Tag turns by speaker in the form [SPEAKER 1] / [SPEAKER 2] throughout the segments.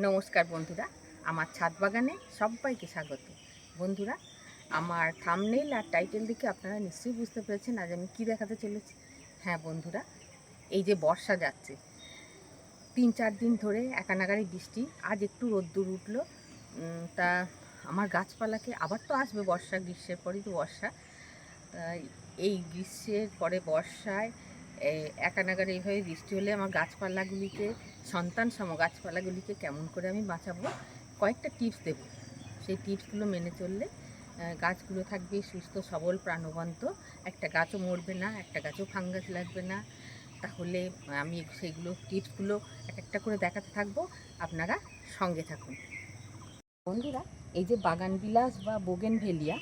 [SPEAKER 1] নমস্কার বন্ধুরা, আমার ছাদ বাগানে সবাইকে স্বাগত। বন্ধুরা, আমার থামনেল আর টাইটেল দেখে আপনারা নিশ্চয়ই বুঝতে পেরেছেন আজ আমি কী দেখাতে চলেছি। হ্যাঁ বন্ধুরা, এই যে বর্ষা যাচ্ছে, তিন চার দিন ধরে একানাগারি বৃষ্টি, আজ একটু রোদ্দুর উঠল। তা আমার গাছপালাকে আবার তো আসবে বর্ষা, গ্রীষ্মের পরেই তো বর্ষা। এই গ্রীষ্মের পরে বর্ষায় একানাগারে এইভাবে বৃষ্টি হলে আমার গাছপালাগুলিকে, সন্তান সম গাছপালাগুলিকে কেমন করে আমি বাঁচাবো? কয়েকটা টিপস দেব। সেই টিপসগুলো মেনে চললে গাছগুলো থাকবে সুস্থ, সবল, প্রাণবন্ত। একটা গাছও মরবে না, একটা গাছও ফাঙ্গাস লাগবে না। তাহলে আমি সেইগুলো টিপসগুলো এক একটা করে দেখাতে থাকব। আপনারা সঙ্গে থাকুন। বন্ধুরা, এই যে বাগান বিলাস বা বোগেন ভেলিয়া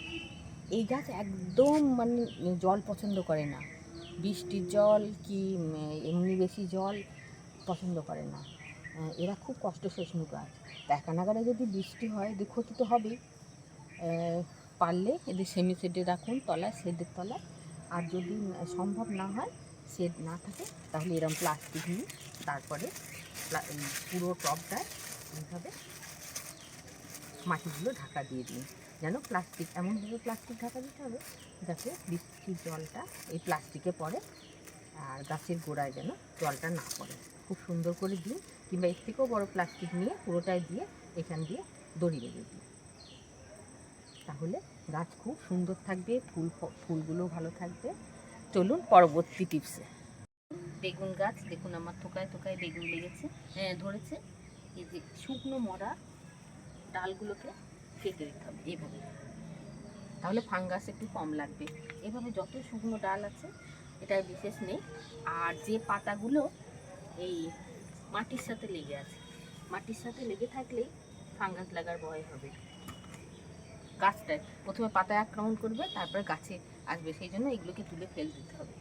[SPEAKER 1] এই গাছ একদম মানে জল পছন্দ করে না। বৃষ্টির জল কি এমনি বেশি জল পছন্দ করে না। এরা খুব কষ্ট সহিষ্ণু গাছ একানাগারে যদি বৃষ্টি হয়, এদের ক্ষতি তো হবেই। পারলে এদের সেমি শেডে রাখুন, তলায়, শেডের তলায়। আর যদি সম্ভব না হয়, শেড না থাকে, তাহলে এরকম প্লাস্টিক নিয়ে তারপরে পুরো টবটায় এইভাবে মাটিগুলো ঢাকা দিয়ে দিন। যেন প্লাস্টিক এমনভাবে প্লাস্টিক ঢাকা দিতে হবে যাতে বৃষ্টির জলটা এই প্লাস্টিকে পড়ে আর গাছের গোড়ায় যেন জলটা না পড়ে। খুব সুন্দর করে দিন কিংবা এর থেকেও বড়ো প্লাস্টিক নিয়ে পুরোটাই দিয়ে এখান দিয়ে দড়ি বেঁধে দিই। তাহলে গাছ খুব সুন্দর থাকবে, ফুল ফুলগুলো ভালো থাকবে। চলুন পরবর্তী টিপসে বেগুন গাছ, দেখুন আমার থোকায় থোকায় বেগুন লেগেছে হ্যাঁ ধরেছে। এই যে শুকনো মরা ডালগুলোকে কেটে দিতে হবে, এইভাবে। তাহলে ফাঙ্গাস একটু কম লাগবে। এভাবে যত শুকনো ডাল আছে, এটার বিশেষ নেই। আর যে পাতাগুলো এই মাটির সাথে লেগে আছে, মাটির সাথে লেগে থাকলেই ফাঙ্গাস লাগার ভয় হবে। গাছটায় প্রথমে পাতায় আক্রমণ করবে, তারপরে গাছে আসবে। সেই জন্য এগুলোকে তুলে ফেল দিতে হবে।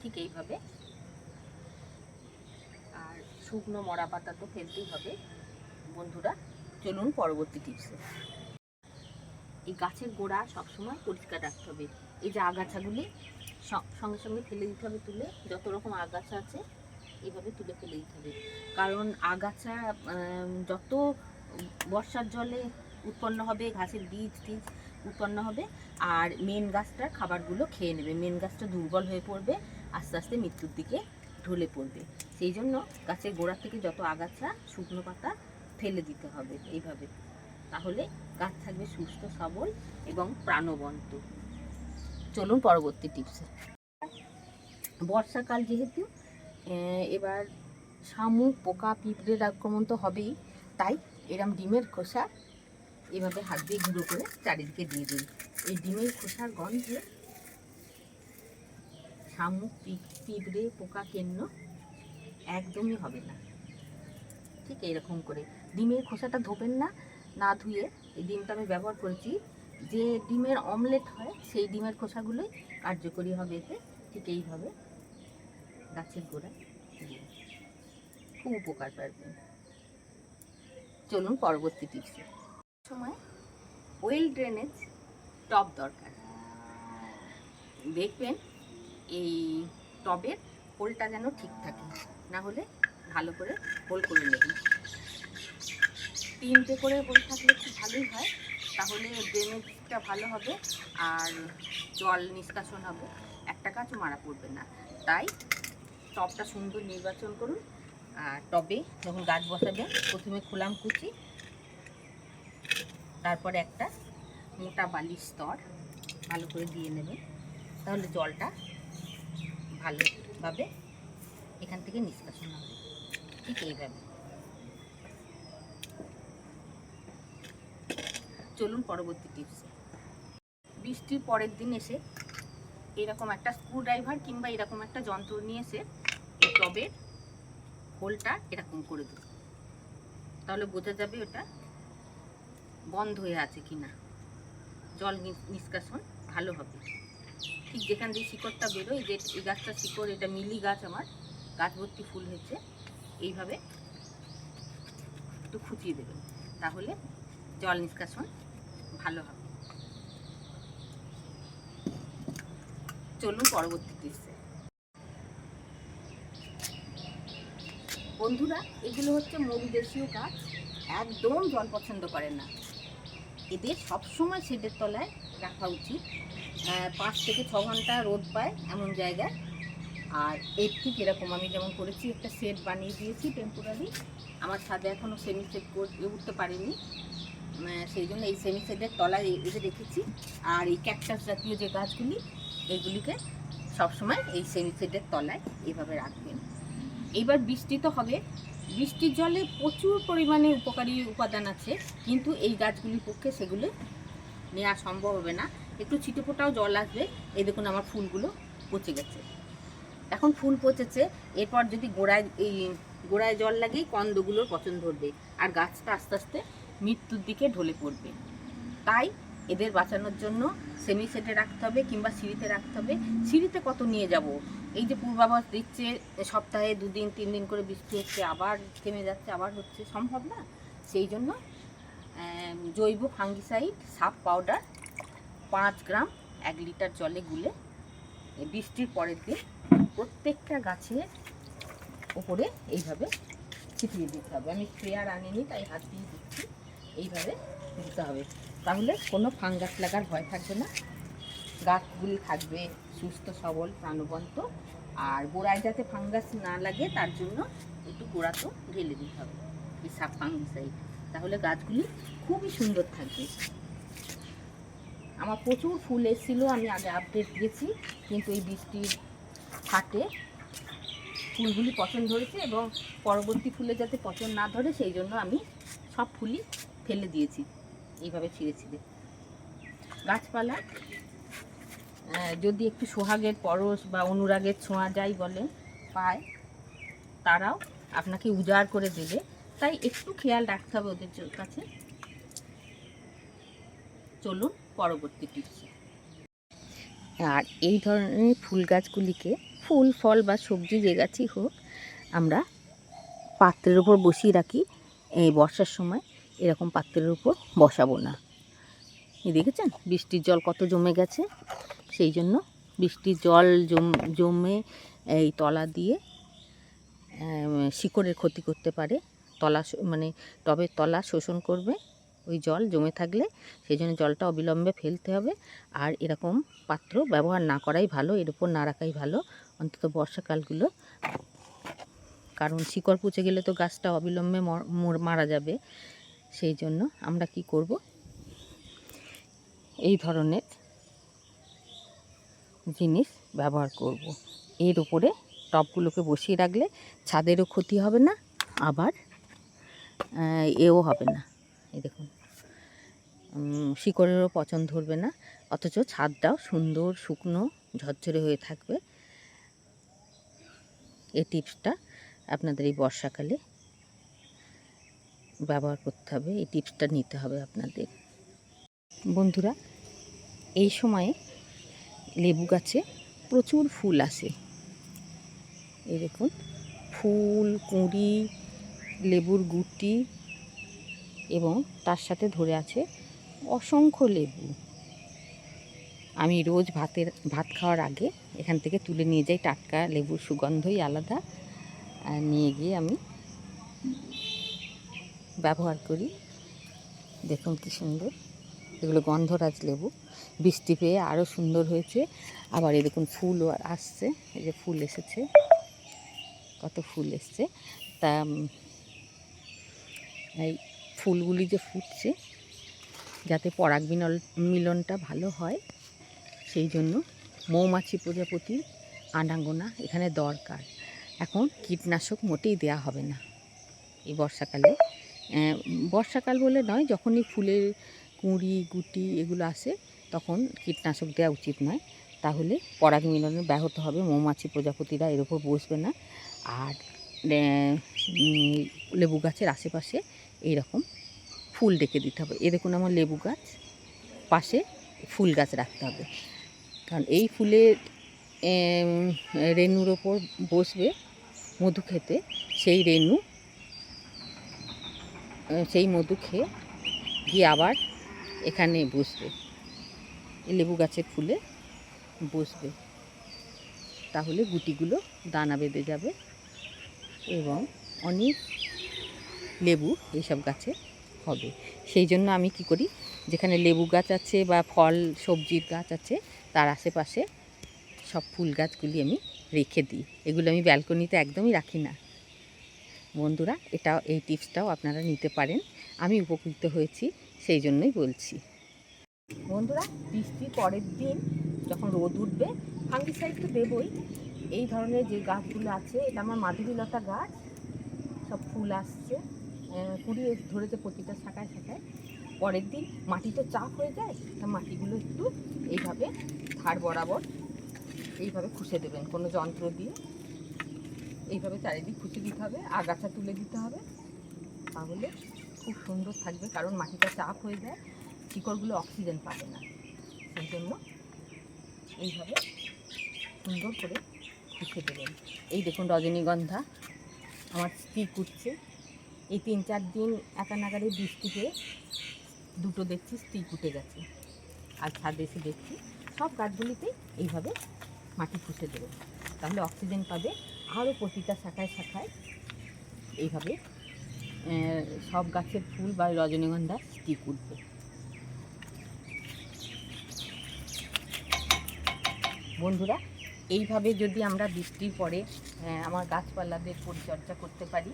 [SPEAKER 1] ঠিক এইভাবে। আর শুকনো মরা পাতা তো ফেলতেই হবে। বন্ধুরা চলুন পরবর্তী টিপসে এই গাছের গোড়া সবসময় পরিষ্কার রাখতে হবে। এই যে আগাছাগুলি সঙ্গে সঙ্গে ফেলে দিতে হবে তুলে। যত রকম আগাছা আছে, এভাবে তুলে ফেলে দিতে হবে। কারণ আগাছা যত বর্ষার জলে উৎপন্ন হবে ঘাসের বীজ টিজ উৎপন্ন হবে, আর মেন গাছটার খাবারগুলো খেয়ে নেবে। মেন গাছটা দুর্বল হয়ে পড়বে, আস্তে আস্তে মৃত্যুর দিকে ঢলে পড়বে। সেই জন্য গাছের গোড়া থেকে যত আগাছা, শুকনো পাতা ফেলে দিতে হবে এইভাবে। তাহলে গাছ থাকবে সুস্থ, সবল এবং প্রাণবন্ত। চলুন পরবর্তী টিপসে বর্ষাকাল যেহেতু এবার শামুক, পোকা, পিঁপড়ের আক্রমণ তো হবেই। তাই এরম ডিমের খোসা এভাবে হাত দিয়ে গুঁড়ো করে চারিদিকে দিয়ে দিন। এই ডিমের খোসার গন্ধে শামুক পিঁপড়ে, পোকা, কেন্ন একদমই হবে না। ঠিক এইরকম করে। ডিমের খোসাটা ধোবেন না না ধুয়ে এই ডিমটা আমি ব্যবহার করেছি। যে ডিমের অমলেট হয়, সেই ডিমের খোসাগুলোই কার্যকরী হবে এতে, ঠিক এইভাবে। গাছের গোড়ায় খুব উপকার পাবেন চলুন পরবর্তী টিপসে। সময় ওয়েল ড্রেনেজ টব দরকার। দেখবেন এই টবের হোলটা যেন ঠিক থাকে, না হলে ভালো করে হোল করে নেবেন। তিনটে করে হোল থাকলে খুব ভালোই হয়। তাহলে ড্রেনেজটা ভালো হবে আর জল নিষ্কাশন হবে। একটা গাছও মারা পড়বে না। তাই টবটা সুন্দর নির্বাচন করুন। আর টবে যখন গাছ বসাবেন, প্রথমে খোলাম কুচি, তারপরে একটা মোটা বালির স্তর ভালো করে দিয়ে নেবেন। তাহলে জলটা ভালোভাবে এখান থেকে নিষ্কাশন হবে। ঠিক এইভাবে চলুন পরবর্তী টিপসে বৃষ্টির পরের দিন এসে এরকম একটা স্ক্রু ড্রাইভার কিংবা এরকম একটা যন্ত্র নিয়ে এসে টবের হোলটা এরকম করে দেবো তাহলে বোঝা যাবে ওটা বন্ধ হয়ে আছে কিনা। জল নিষ্কাশন ভালো হবে। ঠিক যেখান দিয়ে শিকড়টা বেরোয়, যে এই গাছটা শিকড়, এটা মিলি গাছ আমার, গাছ ভর্তি ফুল হয়েছে। এইভাবে একটু খুঁচিয়ে দেবেন। তাহলে জল নিষ্কাশন ভালো হবে। চলুন পরবর্তী টিপসে। বন্ধুরা, এগুলো হচ্ছে মরুদেশীয় গাছ। একদম জল পছন্দ করে না। এদের সবসময় শেডের তলায় রাখা উচিত। পাঁচ থেকে ছ ঘণ্টা রোদ পায় এমন জায়গায়। আর এর ঠিক এরকম, আমি যেমন করেছি, একটা সেট বানিয়ে দিয়েছি টেম্পোরারি আমার ছাদে এখনও সেমি সেট উঠতে পারিনি। সেই জন্য এই সেমি সেটের তলায় এ- এদের রেখেছি। আর এই ক্যাকটাস জাতীয় যে গাছগুলি এইগুলিকে সবসময় এই সেমি সেটের তলায় এইভাবে রাখবেন। এইবার বৃষ্টি তো হবে। বৃষ্টির জলে প্রচুর পরিমাণে উপকারী উপাদান আছে, কিন্তু এই গাছগুলির পক্ষে সেগুলো নেওয়া সম্ভব হবে না। একটু ছিটেফোটাও জল আসবে। এই দেখুন আমার ফুলগুলো পচে গেছে। এখন ফুল পচেছে, এরপর যদি গোড়ায় এই গোড়ায় জল লাগেই কন্দগুলোর পচন ধরবে, আর গাছটা আস্তে আস্তে মৃত্যুর দিকে ঢলে পড়বে। তাই এদের বাঁচানোর জন্য সেমি সেটে রাখতে হবে কিংবা সিঁড়িতে রাখতে হবে। সিঁড়িতে কত নিয়ে যাব? এই যে পূর্বাভাস দিচ্ছে, সপ্তাহে দুদিন তিন দিন করে বৃষ্টি হচ্ছে, আবার থেমে যাচ্ছে, আবার হচ্ছে, সম্ভব না? সেই জন্য জৈব ফাঙ্গিসাইড সাপ পাউডার, পাঁচ গ্রাম এক লিটার জলে গুলে বৃষ্টির পরের দিন প্রত্যেকটা গাছের ওপরে এইভাবে ছিটিয়ে দিতে হবে। আমি স্প্রেয়ার আনিনি, তাই হাত দিয়ে দিচ্ছি। এইভাবে দিতে হবে। তাহলে কোনো ফাঙ্গাস লাগার ভয় থাকবে না। গাছগুলি থাকবে, সুস্থ, সবল, প্রাণবন্ত। আর গোড়ায় যাতে ফাঙ্গাস না লাগে, তার জন্য একটু গোড়া তো ঢেলে দিতে হবে, এই সাপ ফাঙ্গিসাইড তাহলে গাছগুলি খুবই সুন্দর থাকবে। আমার প্রচুর ফুল এসেছিল, আমি আগে আপডেট দিয়েছি, কিন্তু এই বৃষ্টির হাটে ফুলগুলি পছন্দ ধরেছে এবং পরবর্তী ফুলে যাতে পছন্দ না ধরে, সেই জন্য আমি সব ফুলই ফেলে দিয়েছি, এইভাবে ছিঁড়ে ছিঁড়ে গাছপালা যদি একটু সোহাগের পরশ বা অনুরাগের ছোঁয়া যাই বলে পায়, তারাও আপনাকে উজাড় করে দেবে। তাই একটু খেয়াল রাখতে হবে ওদের কাছে। চলুন পরবর্তী টিপসে। আর এই ধরনের ফুল গাছগুলিকে ফুল, ফল বা সবজি যে গাছই হোক, আমরা পাত্রের উপর বসিয়ে রাখি। এই বর্ষার সময় এরকম পাত্রের উপর বসাবো না। দেখেছেন? বৃষ্টির জল কত জমে গেছে। সেই জন্য বৃষ্টির জল জম- জমে এই তলা দিয়ে শিকড়ের ক্ষতি করতে পারে। তলা মানে টবের তলা শোষণ করবে। ওই জল জমে থাকলে সেই জন্য জলটা অবিলম্বে ফেলতে হবে। আর এরকম পাত্র ব্যবহার না করাই ভালো, এর উপর না রাখাই ভালো। অন্তত বর্ষাকালগুলো। কারণ শিকড় পচে গেলে তো গাছটা অবিলম্বে মর- যাবে। সেই জন্য আমরা কি করব? এই ধরনের জিনিস ব্যবহার করব। এর উপরে টবগুলোকে বসিয়ে রাখলে ছাদেরও ক্ষতি হবে না, আবার এও হবে না। এই দেখুন। শিকড়েরও পচন ধরবে না, অথচ ছাদটাও সুন্দর, শুকনো, ঝরঝরে হয়ে থাকবে। এই টিপসটা আপনাদের এই বর্ষাকালে ব্যবহার করতে হবে, এই টিপসটা নিতে হবে আপনাদের। বন্ধুরা, এই সময়ে লেবু গাছে প্রচুর ফুল আসে। এই দেখুন, ফুল, কুঁড়ি, লেবুর গুটি এবং তার সাথে ধরে আছে অসংখ্য লেবু। আমি রোজ ভাতের, ভাত খাওয়ার আগে এখান থেকে তুলে নিয়ে যাই টাটকা লেবুর সুগন্ধই আলাদা। নিয়ে গিয়ে আমি ব্যবহার করি। দেখুন কি সুন্দর। এগুলো গন্ধরাজ লেবু। বৃষ্টি পেয়ে আরও সুন্দর হয়েছে। আবার এই দেখুন ফুলও আসছে। এই যে ফুল এসেছে। কত ফুল এসছে। তা এই ফুলগুলি যে ফুটছে, যাতে পরাগ বিনল মিলনটা ভালো হয়। সেই জন্য মৌমাছি প্রজাপতির আনাগোনা এখানে দরকার। এখন কীটনাশক মোটেই দেয়া হবে না এই বর্ষাকালে। বর্ষাকাল বলে নয়, যখনই ফুলের কুঁড়ি, গুটি এগুলো আসে, তখন কীটনাশক দেওয়া উচিত নয়। তাহলে পরাগ মিলনে ব্যাহত হবে, মৌমাছি প্রজাপতিরা এর উপর বসবে না। আর লেবু গাছের আশেপাশে এইরকম ফুল ডেকে দিতে হবে। এ দেখুন আমার লেবু গাছ, পাশে ফুল গাছ রাখতে হবে। কারণ এই ফুলের রেণুর ওপর বসবে মধু খেতে, সেই রেণু সেই মধু খেয়ে গিয়ে আবার এখানে বসবে। লেবু গাছের ফুলে বসবে। তাহলে গুটিগুলো দানা বেঁধে যাবে এবং অনেক লেবু এইসব গাছে হবে। সেই জন্য আমি কি করি, যেখানে লেবু গাছ আছে বা ফল, সবজির গাছ আছে, তার আশেপাশে সব ফুল গাছগুলি আমি রেখে দিই। এগুলো আমি ব্যালকনিতে একদমই রাখি না। বন্ধুরা এটা এই টিপসটাও আপনারা নিতে পারেন। আমি উপকৃত হয়েছি, সেই জন্যই বলছি। বন্ধুরা, বৃষ্টির পরের দিন যখন রোদ উঠবে, ফাঙ্গিসাইড তো দেবই। এই ধরনের যে গাছগুলো আছে, এটা আমার মাধুরীলতা গাছ, সব ফুল আসছে। আহ, কুড়ি ধরেছে প্রতিটা শাখায় শাখায়। পরের দিন মাটি তো চাপ হয়ে যায় তা মাটিগুলো একটু এইভাবে ধার বরাবর এইভাবে খুশে দেবেন কোনো যন্ত্র দিয়ে। এইভাবে চারিদিক খুশে দিতে হবে আগাছা তুলে দিতে হবে তাহলে খুব সুন্দর থাকবে কারণ মাটিটা চাপ হয়ে যায় শিকড়গুলো অক্সিজেন পাবে না। সেই জন্য এইভাবে সুন্দর করে খুশে দেবেন। এই দেখুন রজনীগন্ধা আমার স্ত্রী কুটছে এই তিন চার দিন একা নাগারে বৃষ্টিতে দুটো দেখছি স্ত্রী উঠে গেছে। আর ছাদে এসে দেখছি সব গাছগুলিতেই এইভাবে মাটি খুশে দেবে। তাহলে অক্সিজেন পাবে আরও প্রতিটা শাখায় শাখায় এইভাবে সব গাছের ফুল বা রজনীগন্ধা স্টিক উঠবে বন্ধুরা, এইভাবে যদি আমরা বৃষ্টির পরে আমার গাছপালাদের পরিচর্যা করতে পারি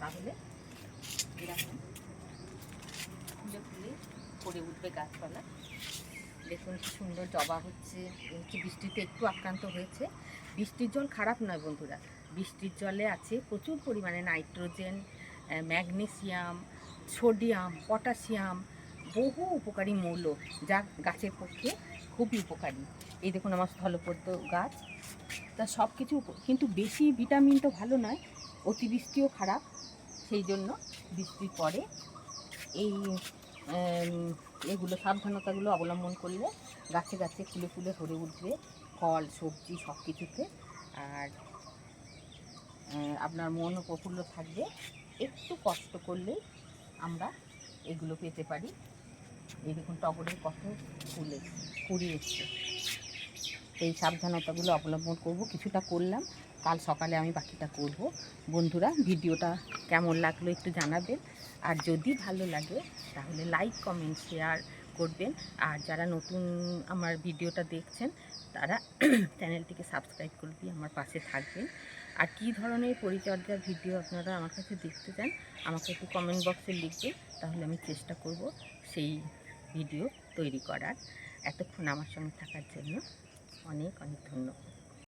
[SPEAKER 1] তাহলে এরকম ফুলে ফুলে ভরে উঠবে গাছপালা। দেখুন কি সুন্দর জবা হচ্ছে হচ্ছে বৃষ্টিতে একটু আক্রান্ত হয়েছে। বৃষ্টির জল খারাপ নয় বন্ধুরা, বৃষ্টির জলে আছে প্রচুর পরিমাণে নাইট্রোজেন ম্যাগনেসিয়াম, সোডিয়াম, পটাশিয়াম, বহু উপকারী মৌল যা গাছের পক্ষে খুবই উপকারী। এই দেখুন আমার স্থলপদ্ম গাছ, তা সব কিছু কিন্তু বেশি ভিটামিন তো ভালো নয় অতিবৃষ্টিও খারাপ, সেই জন্য বৃষ্টির পরে এই এগুলো সাবধানতাগুলো অবলম্বন করলে গাছে গাছে ফুলে ফুলে ভরে উঠবে, ফল, সবজি সব কিছুতে আর আপনার মনও প্রফুল্ল থাকবে। একটু কষ্ট করলেই আমরা এগুলো পেতে পারি। এই দেখুন, টগরের কত ফুল এসছে কুড়ি এসছে এই সাবধানতাগুলো অবলম্বন করব। কিছুটা করলাম। কাল সকালে আমি বাকিটা করব। বন্ধুরা, ভিডিওটা কেমন লাগল একটু জানাবেন। আর যদি ভালো লাগে, তাহলে লাইক কমেন্ট শেয়ার করবেন। আর যারা নতুন আমার ভিডিওটা দেখছেন, তারা চ্যানেলটিকে সাবস্ক্রাইব করে দিয়ে আমার পাশে থাকবেন। আর কী ধরনের পরিচর্যার ভিডিও আপনারা আমার কাছে দেখতে চান, আমাকে একটু কমেন্ট বক্সে লিখবেন। তাহলে আমি চেষ্টা করব সেই ভিডিও তৈরি করার। এতক্ষণ আমার সঙ্গে থাকার জন্য অনেক অনেক ধন্যবাদ।